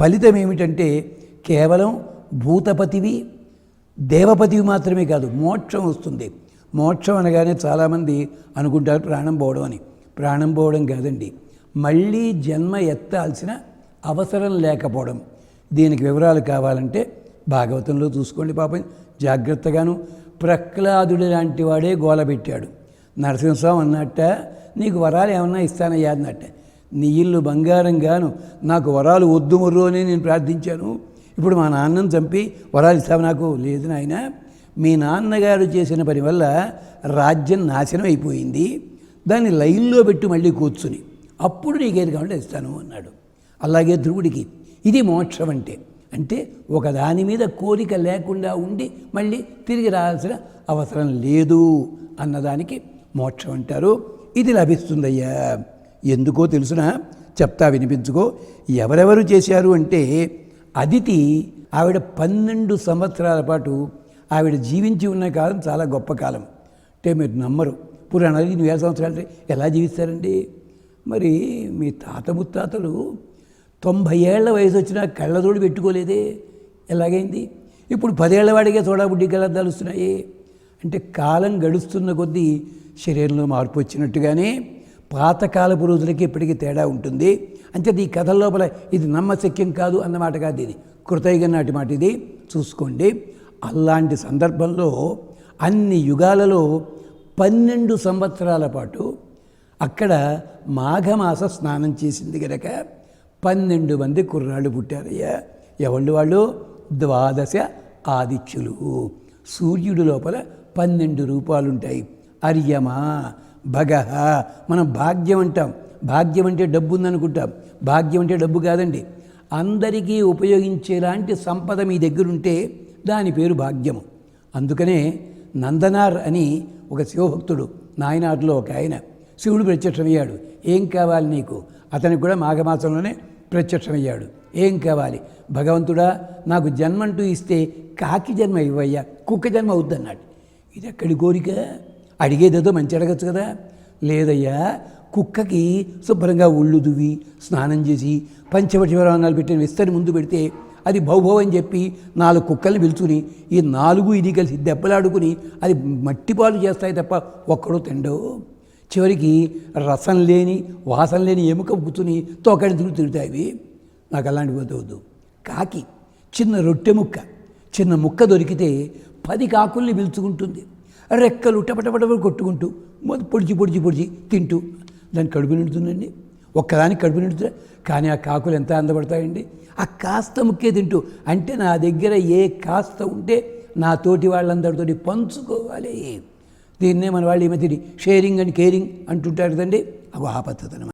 ఫలితం ఏమిటంటే కేవలం భూతపతివి దేవపతివి మాత్రమే కాదు మోక్షం వస్తుంది. మోక్షం అనగానే చాలామంది అనుకుంటారు ప్రాణం పోవడం అని. ప్రాణం పోవడం కాదండి. మళ్ళీ జన్మ ఎత్తాల్సిన అవసరం లేకపోవడం. దీనికి వివరాలు కావాలంటే భాగవతంలో చూసుకోండి పాపం. జాగ్రత్తగాను ప్రహ్లాదుడు లాంటి వాడే గోల పెట్టాడు. నరసింహస్వామి అన్నట్ట నీకు వరాలు ఏమన్నా ఇస్తానయ్యా అన్నట్ట. నీ ఇల్లు బంగారం గాను. నాకు వరాలు వద్దు మర్రు అని నేను ప్రార్థించాను. ఇప్పుడు మా నాన్నను చంపి వరాలు ఇస్తావు నాకు? లేదు నాయన. మీ నాన్నగారు చేసిన పని వల్ల రాజ్యం నాశనం అయిపోయింది. దాన్ని లైన్లో పెట్టి మళ్ళీ కూర్చుని. అప్పుడు నీకేది కావాలంటే ఇస్తాను అన్నాడు. అలాగే ధ్రువుడికి. ఇది మోక్షం అంటే. అంటే ఒక దాని మీద కోరిక లేకుండా ఉండి మళ్ళీ తిరిగి రావాల్సిన అవసరం లేదు అన్నదానికి మోక్షం అంటారు. ఇది లభిస్తుందయ్యా. ఎందుకో తెలుసునా? చెప్తా వినిపించుకో. ఎవరెవరు చేశారు అంటే అదితి ఆవిడ పన్నెండు సంవత్సరాల పాటు ఆవిడ జీవించి ఉన్న కాలం చాలా గొప్ప కాలం. అంటే మీరు నమ్మరు. పురాణాలు ఇన్ని వేల సంవత్సరాలు ఎలా జీవిస్తారండి? మరి మీ తాత ముత్తాతలు తొంభై ఏళ్ళ వయసు వచ్చినా కళ్ళజోడు పెట్టుకోలేదే? ఎలాగైంది? ఇప్పుడు పదేళ్ళ వాడికే సోడాబుడ్డి కలద్దాలు వస్తున్నాయి. అంటే కాలం గడుస్తున్న కొద్దీ శరీరంలో మార్పు వచ్చినట్టుగానే పాతకాలపు రోజులకి ఇప్పటికీ తేడా ఉంటుంది. అంటే ఈ కథ లోపల ఇది నమ్మశక్యం కాదు అన్నమాట కాదు ఇది. కృతయుగ నాటి మాట ఇది. చూసుకోండి. అలాంటి సందర్భంలో అన్ని యుగాలలో పన్నెండు సంవత్సరాల పాటు అక్కడ మాఘమాస స్నానం చేసింది కనుక పన్నెండు మంది కుర్రాళ్ళు పుట్టారయ్యా. ఎవళ్ళు వాళ్ళు? ద్వాదశ ఆదిత్యులు. సూర్యుడు లోపల పన్నెండు రూపాలుంటాయి. అర్యమా? భగహ మనం భాగ్యం అంటాం. భాగ్యం అంటే డబ్బు ఉందనుకుంటాం. భాగ్యం అంటే డబ్బు కాదండి. అందరికీ ఉపయోగించేలాంటి సంపద మీ దగ్గర ఉంటే దాని పేరు భాగ్యము. అందుకనే నందనార్ అని ఒక శివభక్తుడు నాయనార్లో ఒక ఆయన శివుడు ప్రత్యక్షమయ్యాడు. ఏం కావాలి నీకు? అతనికి కూడా మాఘమాసంలోనే ప్రత్యక్షమయ్యాడు. ఏం కావాలి? భగవంతుడా నాకు జన్మంటూ ఇస్తే కాకి జన్మ ఇవ్వయ్యా కుక్క జన్మ అవుద్దన్నాడు ఇది ఎక్కడి కోరిక? అడిగేదేదో మంచి అడగచ్చు కదా. లేదయ్యా కుక్కకి శుభ్రంగా ఒళ్ళు దువ్వి స్నానం చేసి పంచవటివరాలు పెట్టిన విస్తరి ముందు పెడితే అది భౌభవ అని చెప్పి నాలుగు కుక్కల్ని పిలుచుకుని ఈ నాలుగు ఇది కలిసి దెబ్బలాడుకుని అది మట్టిపాలు చేస్తాయి తప్ప ఒక్కడో తిండో. చివరికి రసం లేని వాసన లేని ఎముక కూర్చుని తోకడి తిరుగు తిరుగుతాయి నాకు అలాంటి పోతవద్దు కాకి చిన్న రొట్టె ముక్క చిన్న ముక్క దొరికితే పది కాకుల్ని పిలుచుకుంటుంది. రెక్కలు టపటపటప కొట్టుకుంటూ మొదటి పొడిచి పొడిచి పొడిచి తింటూ. దాన్ని కడుపు నిండుతుందండి. ఒక్కదానికి కడుపు నిండుతుంది? కానీ ఆ కాకులు ఎంత అందపడతాయండి ఆ కాస్త ముక్కే తింటూ. అంటే నా దగ్గర ఏ కాస్త ఉంటే నా తోటి వాళ్ళందరితోటి పంచుకోవాలి. దీన్నే మన వాళ్ళు ఏమైతే షేరింగ్ అండ్ కేరింగ్ అంటుంటారు కదండి. అవి ఆ పద్ధతి